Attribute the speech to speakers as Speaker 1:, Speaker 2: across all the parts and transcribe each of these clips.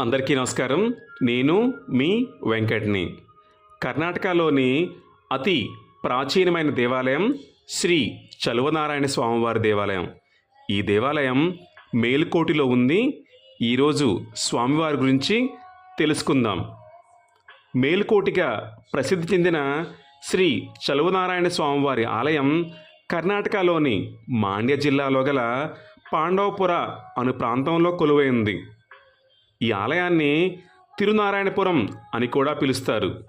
Speaker 1: అందరికీ నమస్కారం. నేను మీ వెంకట్ని. కర్ణాటకలోని అతి ప్రాచీనమైన దేవాలయం శ్రీ చలువనారాయణ స్వామివారి దేవాలయం. ఈ దేవాలయం మేలుకోటిలో ఉంది. ఈరోజు స్వామివారి గురించి తెలుసుకుందాం. మేలుకోటిగా ప్రసిద్ధి చెందిన శ్రీ చలువనారాయణ స్వామివారి ఆలయం కర్ణాటకలోని మాండ్య జిల్లాలో గల పాండవపుర అను ప్రాంతంలో కొలువైంది ఈ ఆలయాన్ని తిరునారాయణపురం అని కూడా పిలుస్తారు.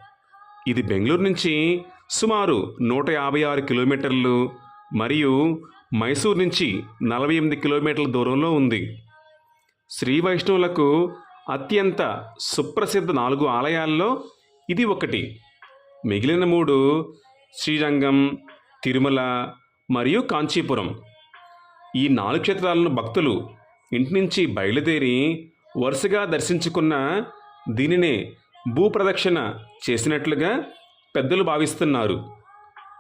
Speaker 1: ఇది బెంగళూరు నుంచి సుమారు నూట యాభై ఆరు కిలోమీటర్లు మరియు మైసూర్ నుంచి నలభై ఎనిమిది కిలోమీటర్ల దూరంలో ఉంది. శ్రీ వైష్ణవులకు అత్యంత సుప్రసిద్ధ నాలుగు ఆలయాల్లో ఇది ఒకటి. మిగిలిన మూడు శ్రీరంగం తిరుమల మరియు కాంచీపురం. ఈ నాలుగు క్షేత్రాలను భక్తులు ఇంటి నుంచి బయలుదేరి వరుసగా దర్శించుకున్న దీనినే భూప్రదక్షిణ చేసినట్లుగా పెద్దలు భావిస్తున్నారు.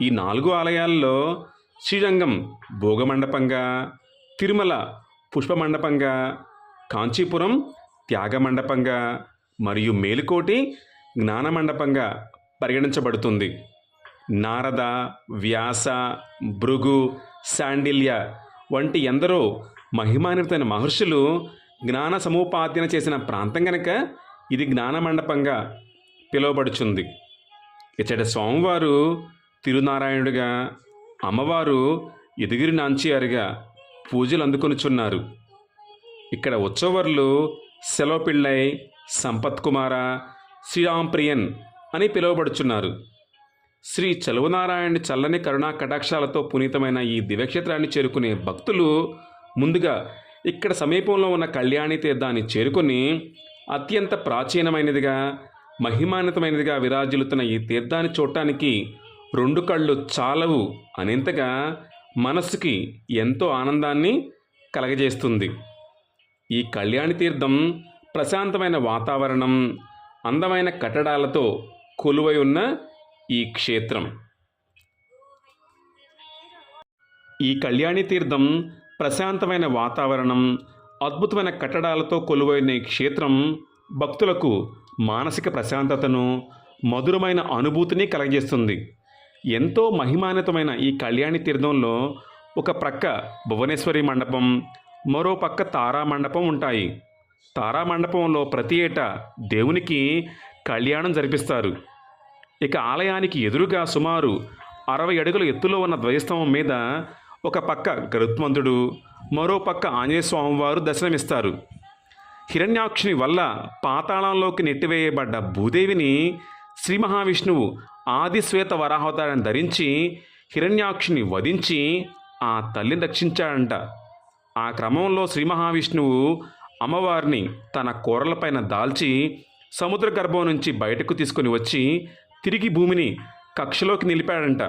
Speaker 1: ఈ నాలుగు ఆలయాల్లో శ్రీరంగం భోగమండపంగా తిరుమల పుష్పమండపంగా కాంచీపురం త్యాగమండపంగా మరియు మేలుకోటి జ్ఞానమండపంగా పరిగణించబడుతుంది. నారద వ్యాస భృగు శాండిల్య వంటి ఎందరో మహిమాన్వితైన మహర్షులు జ్ఞాన సముపార్జన చేసిన ప్రాంతం కనుక ఇది జ్ఞాన మండపంగా పిలువబడుచుంది. ఇచ్చట స్వామివారు తిరునారాయణుడిగా అమ్మవారు ఎదిగిరి నాంచియారుగా పూజలు అందుకొనిచున్నారు. ఇక్కడ ఉత్సవర్లు సెలవుపిళ్ళై సంపత్ కుమార శ్రీరాంప్రియన్ అని పిలువబడుచున్నారు. శ్రీ చలువనారాయణ చల్లని కరుణా కటాక్షాలతో పునీతమైన ఈ దివ్యక్షేత్రాన్ని చేరుకునే భక్తులు ముందుగా ఇక్కడ సమీపంలో ఉన్న కళ్యాణి తీర్థాన్ని చేరుకొని అత్యంత ప్రాచీనమైనదిగా మహిమాన్వితమైనదిగా విరాజిల్లుతున్న ఈ తీర్థాన్ని చూడటానికి రెండు కళ్ళు చాలవు అనేంతగా మనస్సుకి ఎంతో ఆనందాన్ని కలగజేస్తుంది. ఈ కళ్యాణి తీర్థం ప్రశాంతమైన వాతావరణం అందమైన కట్టడాలతో కొలువై ఉన్న ఈ క్షేత్రం. ఈ కళ్యాణి తీర్థం ప్రశాంతమైన వాతావరణం అద్భుతమైన కట్టడాలతో కొలువైన ఈ క్షేత్రం భక్తులకు మానసిక ప్రశాంతతను మధురమైన అనుభూతిని కలగజేస్తుంది ఎంతో మహిమాన్వితమైన ఈ కళ్యాణి తీర్థంలో ఒక ప్రక్క భువనేశ్వరి మండపం మరో పక్క తారా మండపం ఉంటాయి. తారామండపంలో ప్రతి ఏటా దేవునికి కళ్యాణం జరిపిస్తారు. ఇక ఆలయానికి ఎదురుగా సుమారు అరవై అడుగుల ఎత్తులో ఉన్న ధ్వజస్తంభం మీద ఒక పక్క గరుత్మంతుడు మరో పక్క ఆంజనేయ స్వామివారు దర్శనమిస్తారు. హిరణ్యాక్షుని వల్ల పాతాళంలోకి నెట్టివేయబడ్డ భూదేవిని శ్రీ మహావిష్ణువు ఆదిశ్వేత వరాహవతారాన్ని ధరించి హిరణ్యాక్షుని వధించి ఆ తల్లిని రక్షించాడంట. ఆ క్రమంలో శ్రీ మహావిష్ణువు అమ్మవారిని తన కూరలపైన దాల్చి సముద్ర గర్భం నుంచి బయటకు తీసుకొని వచ్చి తిరిగి భూమిని కక్షలోకి నిలిపాడంట.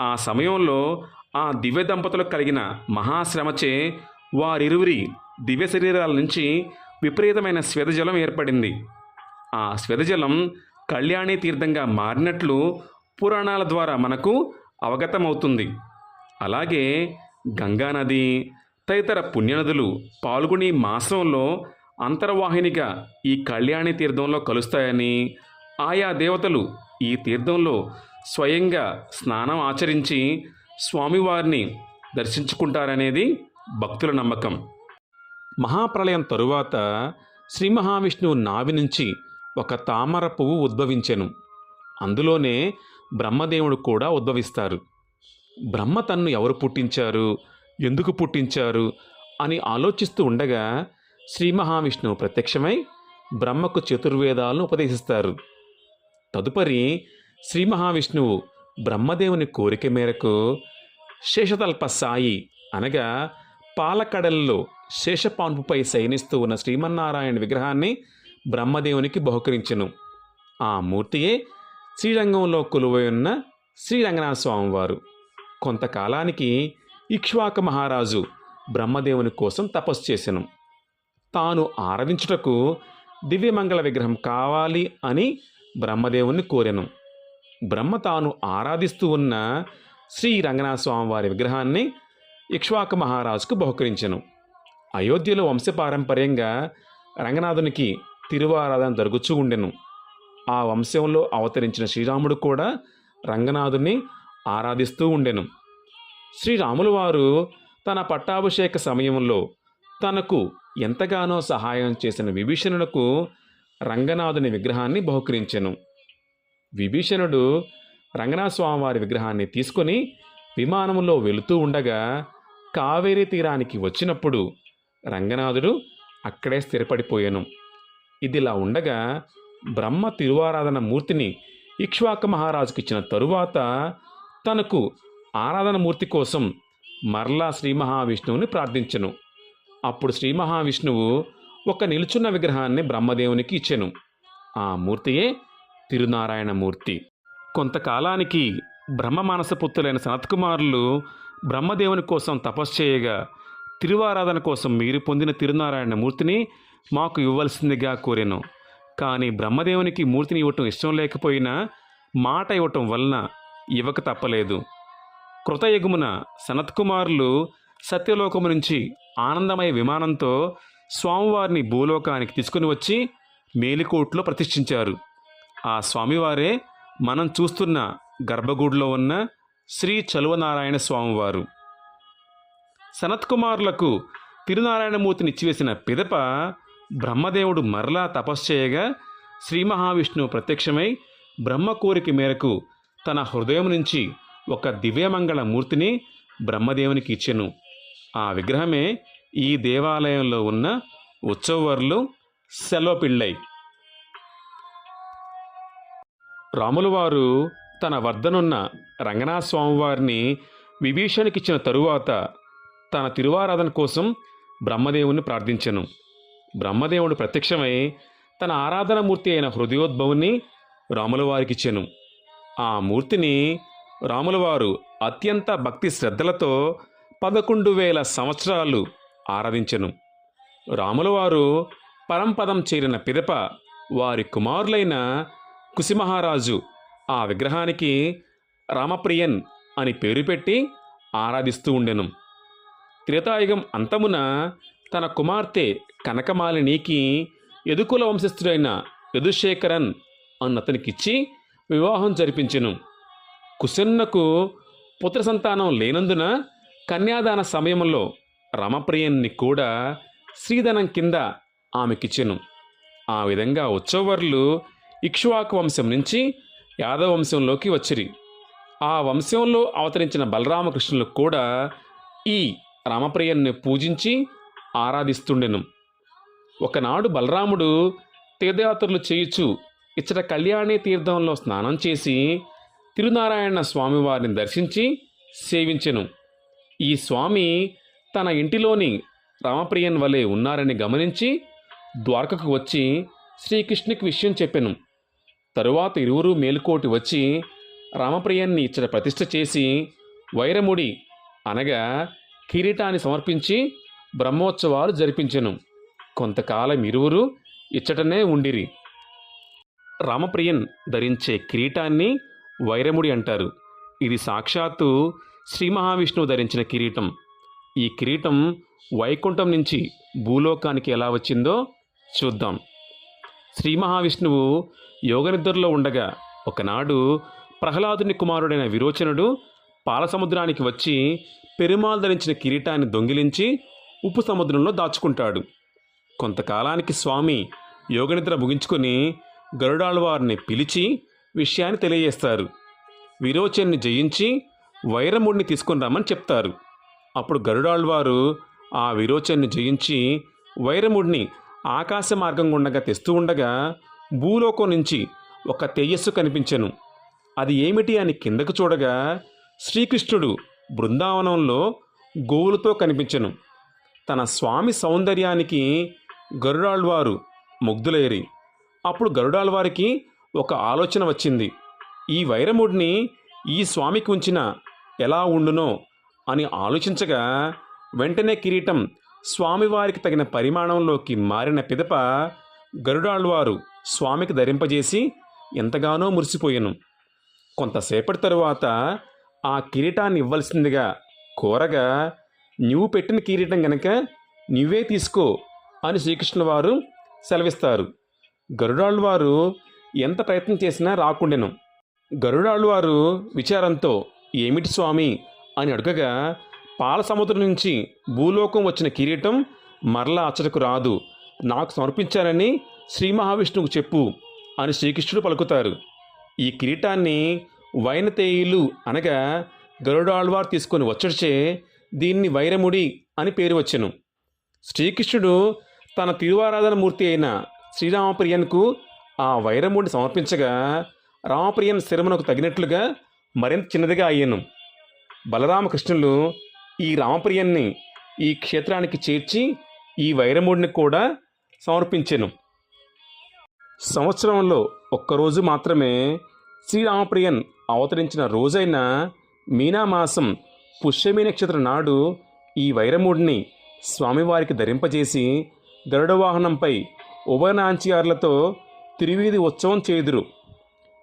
Speaker 1: ఆ సమయంలో ఆ దివ్య దంపతులకు కలిగిన మహాశ్రమచే వారిరువురి దివ్య శరీరాల నుంచి విపరీతమైన స్వేదజలం ఏర్పడింది. ఆ స్వేదజలం కళ్యాణి తీర్థంగా మారినట్లు పురాణాల ద్వారా మనకు అవగతమవుతుంది. అలాగే గంగానది తదితర పుణ్యనదులు పాల్గొని మాసంలో అంతర్వాహినిగా ఈ కళ్యాణి తీర్థంలో కలుస్తాయని ఆయా దేవతలు ఈ తీర్థంలో స్వయంగా స్నానం ఆచరించి స్వామివారిని దర్శించుకుంటారనేది భక్తుల నమ్మకం. మహాప్రళయం తరువాత శ్రీ మహావిష్ణువు నావి నుంచి ఒక తామర పువ్వు ఉద్భవించెను. అందులోనే బ్రహ్మదేవుడు కూడా ఉద్భవిస్తారు. బ్రహ్మ తన్ను ఎవరు పుట్టించారు? ఎందుకు పుట్టించారు? అని ఆలోచిస్తూ ఉండగా శ్రీ మహావిష్ణువు ప్రత్యక్షమై బ్రహ్మకు చతుర్వేదాలను ఉపదేశిస్తారు. తదుపరి శ్రీ మహావిష్ణువు బ్రహ్మదేవుని కోరిక మేరకు శేషతల్ప సాయి అనగా పాలకడల్లో శేషపాన్పుపై శయనిస్తూ ఉన్న శ్రీమన్నారాయణ విగ్రహాన్ని బ్రహ్మదేవునికి బహుకరించెను. ఆ మూర్తియే శ్రీరంగంలో కొలువై ఉన్న శ్రీరంగనాథ స్వామివారు కొంతకాలానికి ఇక్ష్వాక మహారాజు బ్రహ్మదేవుని కోసం తపస్సు చేసెను. తాను ఆరాధించుటకు దివ్యమంగళ విగ్రహం కావాలి అని బ్రహ్మదేవుని కోరెను. బ్రహ్మ తాను ఆరాధిస్తూ ఉన్న శ్రీ రంగనాథ స్వామివారి విగ్రహాన్ని ఇక్ష్వాక మహారాజుకు బహుకరించెను. అయోధ్యలో వంశపారంపర్యంగా రంగనాథునికి తిరువారాధన జరుగుచూ ఉండెను. ఆ వంశంలో అవతరించిన శ్రీరాముడు కూడా రంగనాథుని ఆరాధిస్తూ ఉండెను. శ్రీరాములు వారు తన పట్టాభిషేక సమయంలో తనకు ఎంతగానో సహాయం చేసిన విభీషణులకు రంగనాథుని విగ్రహాన్ని బహుకరించెను. విభీషణుడు రంగనాథ స్వామివారి విగ్రహాన్ని తీసుకొని విమానంలో వెళుతూ ఉండగా కావేరీ తీరానికి వచ్చినప్పుడు రంగనాథుడు అక్కడే స్థిరపడిపోయాను. ఇదిలా ఉండగా బ్రహ్మ తిరువారాధన మూర్తిని ఇక్ష్వాక మహారాజుకి ఇచ్చిన తరువాత తనకు ఆరాధన మూర్తి కోసం మరలా శ్రీ మహావిష్ణువుని ప్రార్థించెను. అప్పుడు శ్రీ మహావిష్ణువు ఒక నిలుచున్న విగ్రహాన్ని బ్రహ్మదేవునికి ఇచ్చెను. ఆ మూర్తియే తిరునారాయణ మూర్తి. కొంతకాలానికి బ్రహ్మ మానసపుత్రులైన సనత్కుమారులు బ్రహ్మదేవుని కోసం తపస్సు చేయగా తిరువారాధన కోసం మీరు పొందిన తిరునారాయణ మూర్తిని మాకు ఇవ్వవలసిందిగా కోరాను. కానీ బ్రహ్మదేవునికి మూర్తిని ఇవ్వటం ఇష్టం లేకపోయినా మాట ఇవ్వటం వలన ఇవ్వక తప్పలేదు. కృతయుగమున సనత్కుమారులు సత్యలోకము నుంచి ఆనందమయ విమానంతో స్వామివారిని భూలోకానికి తీసుకుని వచ్చి మేలికోట్లో ప్రతిష్ఠించారు. ఆ స్వామివారే మనం చూస్తున్న గర్భగూడిలో ఉన్న శ్రీ చలువనారాయణ స్వామివారు. సనత్కుమారులకు తిరునారాయణమూర్తిని ఇచ్చివేసిన పిదప బ్రహ్మదేవుడు మరలా తపస్సు చేయగా శ్రీ మహావిష్ణువు ప్రత్యక్షమై బ్రహ్మ కోరిక మేరకు తన హృదయం నుంచి ఒక దివ్యమంగళ మూర్తిని బ్రహ్మదేవునికి ఇచ్చెను. ఆ విగ్రహమే ఈ దేవాలయంలో ఉన్న ఉత్సవర్లు సెలవుపిళ్ళై రాములవారు తన వద్దనున్న రంగనాథ స్వామివారిని విభీషణికిచ్చిన తరువాత తన తిరువారాధన కోసం బ్రహ్మదేవుని ప్రార్థించెను. బ్రహ్మదేవుడు ప్రత్యక్షమై తన ఆరాధన మూర్తి అయిన హృదయోద్భవుని రాములవారికిచ్చెను ఆ మూర్తిని రాములవారు అత్యంత భక్తి శ్రద్ధలతో పదకొండు వేల సంవత్సరాలు ఆరాధించెను. రాములవారు పరంపదం చేరిన పిదప వారి కుమారులైన కుసిమహారాజు ఆ విగ్రహానికి రామప్రియన్ అని పేరు పెట్టి ఆరాధిస్తూ ఉండెను. త్రేతాయుగం అంతమున తన కుమార్తె కనకమాలినికి ఎదుకుల వంశస్థుడైన యదుశేఖరన్ అన్నతనికిచ్చి వివాహం జరిపించెను. కుశన్నకు పుత్ర సంతానం లేనందున కన్యాదాన సమయంలో రమప్రియన్ని కూడా శ్రీధనం కింద ఆమెకిచ్చెను. ఆ విధంగా ఉత్సవర్లు ఇక్ష్వాకు వంశం నుంచి యాదవ వంశంలోకి వచ్చిరి. ఆ వంశంలో అవతరించిన బలరామకృష్ణులు కూడా ఈ రామప్రియన్ని పూజించి ఆరాధిస్తుండెను. ఒకనాడు బలరాముడు తీర్థయాత్రలు చేయుచు ఇచ్చట కళ్యాణి తీర్థంలో స్నానం చేసి తిరునారాయణ స్వామివారిని దర్శించి సేవించెను. ఈ స్వామి తన ఇంటిలోని రామప్రియన్ వలె ఉన్నారని గమనించి ద్వారకకు వచ్చి శ్రీకృష్ణుకి విషయం చెప్పెను. తరువాత ఇరువురు మేలుకోటి వచ్చి రామప్రియన్ని ఇచ్చట ప్రతిష్ఠ చేసి వైరముడి అనగా కిరీటాన్ని సమర్పించి బ్రహ్మోత్సవాలు జరిపించెను. కొంతకాలం ఇరువురు ఇచ్చటనే ఉండిరి. రామప్రియన్ ధరించే కిరీటాన్ని వైరముడి అంటారు. ఇది సాక్షాత్తు శ్రీ మహావిష్ణువు ధరించిన కిరీటం. ఈ కిరీటం వైకుంఠం నుంచి భూలోకానికి ఎలా వచ్చిందో చూద్దాం. శ్రీ మహావిష్ణువు యోగనిద్రలో ఉండగా ఒకనాడు ప్రహ్లాదుని కుమారుడైన విరోచనుడు పాలసముద్రానికి వచ్చి పెరుమాల్ ధరించిన కిరీటాన్ని దొంగిలించి ఉప్పు సముద్రంలో దాచుకుంటాడు. కొంతకాలానికి స్వామి యోగనిద్ర ముగించుకొని గరుడాళ్వారిని పిలిచి విషయాన్ని తెలియజేస్తారు. విరోచన్ని జయించి వైరముడిని తీసుకుని రమ్మని చెప్తారు. అప్పుడు గరుడాళ్వారు ఆ విరోచన్ని జయించి వైరముడిని ఆకాశ మార్గం గుండగా తెస్తూ ఉండగా భూలోకం నుంచి ఒక తేజస్సు కనిపించెను. అది ఏమిటి అని కిందకు చూడగా శ్రీకృష్ణుడు బృందావనంలో గోవులతో కనిపించెను. తన స్వామి సౌందర్యానికి గరుడాళ్వారు ముగ్ధులేరి అప్పుడు గరుడాళ్వారికి ఒక ఆలోచన వచ్చింది. ఈ వైరముడిని ఈ స్వామికి ఉంచిన ఎలా ఉండునో అని ఆలోచించగా వెంటనే కిరీటం స్వామివారికి తగిన పరిమాణంలోకి మారిన పిదప గరుడాళ్వారు స్వామికి ధరింపజేసి ఎంతగానో మురిసిపోయాను. కొంతసేపటి తరువాత ఆ కిరీటాన్ని ఇవ్వాల్సిందిగా కోరగా నువ్వు పెట్టిన కిరీటం గనక నువ్వే తీసుకో అని శ్రీకృష్ణ వారు సెలవిస్తారు. గరుడాళ్వారు ఎంత ప్రయత్నం చేసినా రాకుండెను. గరుడాళ్వారు విచారంతో ఏమిటి స్వామి అని అడగగా పాలసముద్రం నుంచి భూలోకం వచ్చిన కిరీటం మరలా అచ్చటకు రాదు. నాకు సమర్పించానని శ్రీ మహావిష్ణువుకు చెప్పు అని శ్రీకృష్ణుడు పలుకుతారు. ఈ కిరీటాన్ని వైనతేయులు అనగా గరుడాళ్వారు తీసుకొని వచ్చడిచే దీన్ని వైరముడి అని పేరు వచ్చెను. శ్రీకృష్ణుడు తన తిరువారాధన మూర్తి అయిన శ్రీరామప్రియన్కు ఆ వైరముడిని సమర్పించగా రామప్రియన్ శిరమునకు తగినట్లుగా మరింత చిన్నదిగా అయ్యాను. బలరామకృష్ణులు ఈ రామప్రియన్ని ఈ క్షేత్రానికి చేర్చి ఈ వైరముడిని కూడా సమర్పించెను. సంవత్సరంలో ఒక్కరోజు మాత్రమే శ్రీరామప్రియన్ అవతరించిన రోజైన మీనామాసం పుష్యమి నక్షత్ర నాడు ఈ వైరముడిని స్వామివారికి ధరింపజేసి గరుడవాహనంపై ఉభయనాంచియార్లతో తిరువీధి ఉత్సవం చేదురు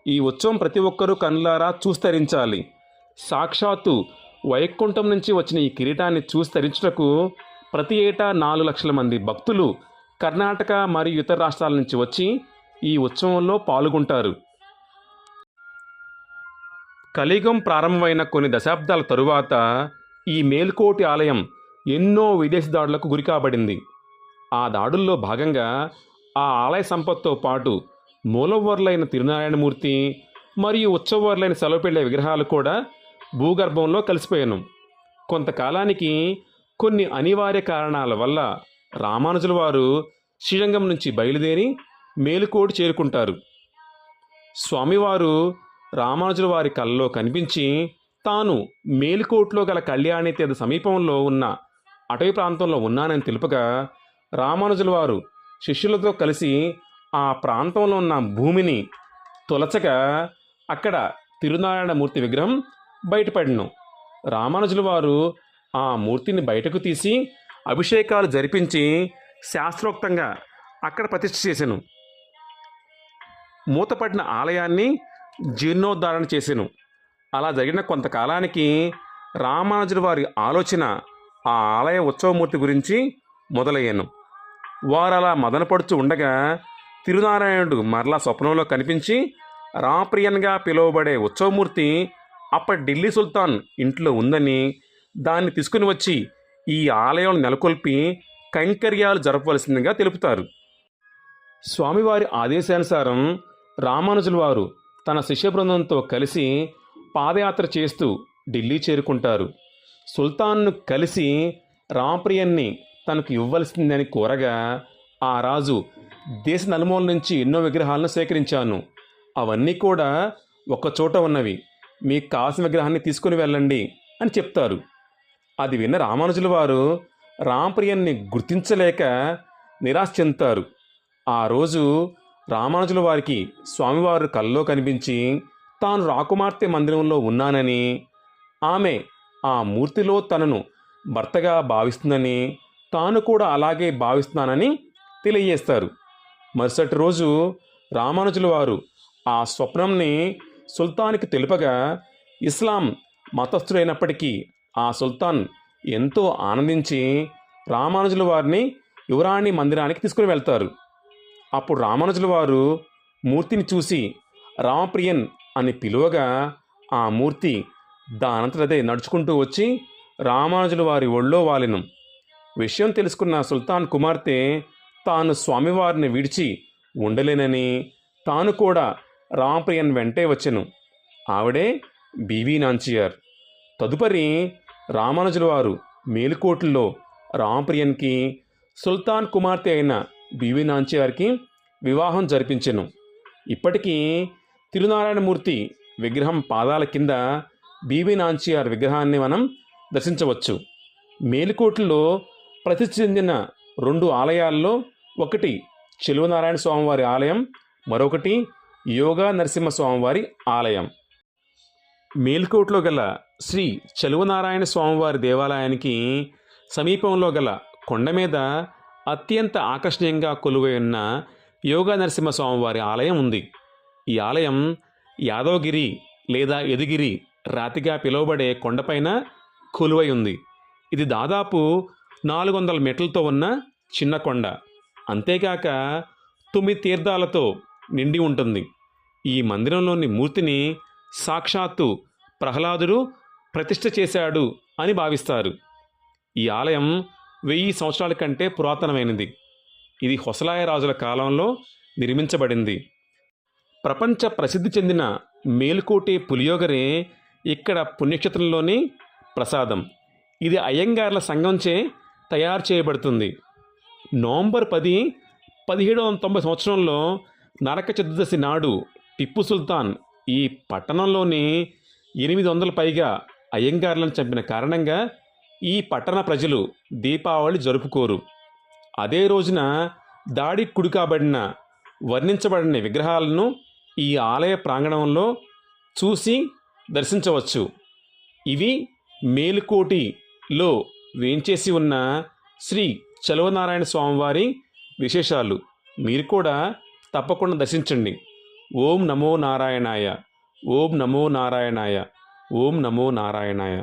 Speaker 1: ఈ ఉత్సవం ప్రతి ఒక్కరూ కన్నులారా చూస్తరించాలి. సాక్షాత్తు వైకుంఠం నుంచి వచ్చిన ఈ కిరీటాన్ని చూస్తరించుటకు ప్రతి ఏటా నాలుగు లక్షల మంది భక్తులు కర్ణాటక మరియు ఇతర రాష్ట్రాల నుంచి వచ్చి ఈ ఉత్సవంలో పాల్గొంటారు. కలియుగం ప్రారంభమైన కొన్ని దశాబ్దాల తరువాత ఈ మేల్కోటి ఆలయం ఎన్నో విదేశీ దాడులకు గురికాబడింది ఆ దాడుల్లో భాగంగా ఆ ఆలయ సంపత్తో పాటు మూలవర్లైన తిరునారాయణమూర్తి మరియు ఉత్సవర్లైన సెలవుపెళ్ళే విగ్రహాలు కూడా భూగర్భంలో కలిసిపోయాను. కొంతకాలానికి కొన్ని అనివార్య కారణాల వల్ల రామానుజుల వారు శ్రీరంగం నుంచి బయలుదేరి మేలుకోటి చేరుకుంటారు. స్వామివారు రామానుజుల వారి కళ్ళలో కనిపించి తాను మేలుకోట్లో గల కళ్యాణి తీర్థ సమీపంలో ఉన్న అటవీ ప్రాంతంలో ఉన్నానని తెలుపగా రామానుజుల వారు శిష్యులతో కలిసి ఆ ప్రాంతంలో ఉన్న భూమిని తొలచగా అక్కడ తిరునారాయణమూర్తి విగ్రహం బయటపడిను. రామానుజుల వారు ఆ మూర్తిని బయటకు తీసి అభిషేకాలు జరిపించి శాస్త్రోక్తంగా అక్కడ ప్రతిష్ఠ చేశాను. మూతపడిన ఆలయాన్ని జీర్ణోద్ధారణ చేశాను. అలా జరిగిన కొంతకాలానికి రామానుజుల వారి ఆలోచన ఆ ఆలయ ఉత్సవమూర్తి గురించి మొదలయ్యాను. వారు అలా మదనపడుచు ఉండగా తిరునారాయణుడు మరలా స్వప్నంలో కనిపించి రామప్రియన్గా పిలువబడే ఉత్సవమూర్తి అప్పటి ఢిల్లీ సుల్తాన్ ఇంట్లో ఉందని దాన్ని తీసుకుని వచ్చి ఈ ఆలయం నెలకొల్పి కైంకర్యాలు జరపవలసిందిగా తెలుపుతారు. స్వామివారి ఆదేశానుసారం రామానుజుల వారు తన శిష్య బృందంతో కలిసి పాదయాత్ర చేస్తూ ఢిల్లీ చేరుకుంటారు. సుల్తాన్ను కలిసి రామప్రియన్ని తనకు ఇవ్వవలసిందని కోరగా ఆ రాజు దేశ నలుమూల నుంచి ఎన్నో విగ్రహాలను సేకరించాను. అవన్నీ కూడా ఒక చోట ఉన్నవి. మీకు కావాల్సిన విగ్రహాన్ని తీసుకుని వెళ్ళండి అని చెప్తారు. అది విన్న రామానుజుల వారు రాంప్రియన్ని గుర్తించలేక నిరాశ చెందుతారు. ఆ రోజు రామానుజుల వారికి స్వామివారు కల్లో కనిపించి తాను రాకుమార్తె మందిరంలో ఉన్నానని ఆమె ఆ మూర్తిలో తనను భర్తగా భావిస్తుందని తాను కూడా అలాగే భావిస్తున్నానని తెలియజేస్తారు. మరుసటి రోజు రామానుజుల వారు ఆ స్వప్నంని సుల్తాన్కి తెలుపగా ఇస్లాం మతస్థుడైనప్పటికీ ఆ సుల్తాన్ ఎంతో ఆనందించి రామానుజుల వారిని యువరాణి మందిరానికి తీసుకుని వెళ్తారు. అప్పుడు రామానుజుల వారు మూర్తిని చూసి రామప్రియన్ అని పిలువగా ఆ మూర్తి దానంతటదే నడుచుకుంటూ వచ్చి రామానుజుల వారి ఒళ్ళో వాలిను. విషయం తెలుసుకున్న సుల్తాన్ కుమార్తె తాను స్వామివారిని విడిచి ఉండలేనని తాను కూడా రామప్రియన్ వెంటే వచ్చెను. ఆవిడే బీవీ నాంచియార్ తదుపరి రామానుజుల వారు మేలుకోట్లలో రామప్రియన్కి సుల్తాన్ కుమార్తె అయిన బీవీ నాంచియార్కి వివాహం జరిపించెను. ఇప్పటికీ తిరునారాయణమూర్తి విగ్రహం పాదాల కింద బీబీ నాంచియార్ విగ్రహాన్ని మనం దర్శించవచ్చు. మేలుకోట్లో ప్రసిద్ధి చెందిన రెండు ఆలయాల్లో ఒకటి చెలువనారాయణ స్వామివారి ఆలయం మరొకటి యోగా నరసింహ స్వామివారి ఆలయం. మేల్కోట్లో గల శ్రీ చలువనారాయణ స్వామివారి దేవాలయానికి సమీపంలో గల కొండ మీద అత్యంత ఆకర్షణీయంగా కొలువై ఉన్న యోగా నరసింహస్వామివారి ఆలయం ఉంది. ఈ ఆలయం యాదవగిరి లేదా ఎదుగిరి రాతిగా పిలువబడే కొండపైన కొలువై ఉంది. ఇది దాదాపు నాలుగు వందల మెట్లతో ఉన్న చిన్న కొండ. అంతేకాక తొమ్మిది తీర్థాలతో నిండి ఉంటుంది. ఈ మందిరంలోని మూర్తిని సాక్షాత్తు ప్రహ్లాదుడు ప్రతిష్ఠ చేశాడు అని భావిస్తారు. ఈ ఆలయం వెయ్యి సంవత్సరాల కంటే పురాతనమైనది. ఇది హొసలాయ రాజుల కాలంలో నిర్మించబడింది. ప్రపంచ ప్రసిద్ధి చెందిన మేలుకోటి పులియోగరే ఇక్కడ పుణ్యక్షేత్రంలోని ప్రసాదం. ఇది అయ్యంగార్ల సంఘంచే తయారు చేయబడుతుంది. నవంబర్ పది పదిహేడు వందల తొంభై సంవత్సరంలో నరక చతుర్దశి నాడు టిప్పు సుల్తాన్ ఈ పట్టణంలోని ఎనిమిది వందల పైగా అయ్యంగార్లను చంపిన కారణంగా ఈ పట్టణ ప్రజలు దీపావళి జరుపుకోరు. అదే రోజున దాడి కుడి కాబడిన వర్ణించబడిన విగ్రహాలను ఈ ఆలయ ప్రాంగణంలో చూసి దర్శించవచ్చు. ఇవి మేలుకోటిలో వేంచేసి ఉన్న శ్రీ చలవనారాయణ స్వామివారి విశేషాలు. మీరు కూడా తప్పకుండా దర్శించండి. ఓం నమో నారాయణాయ. ఓం నమో నారాయణాయ. ఓం నమో నారాయణాయ.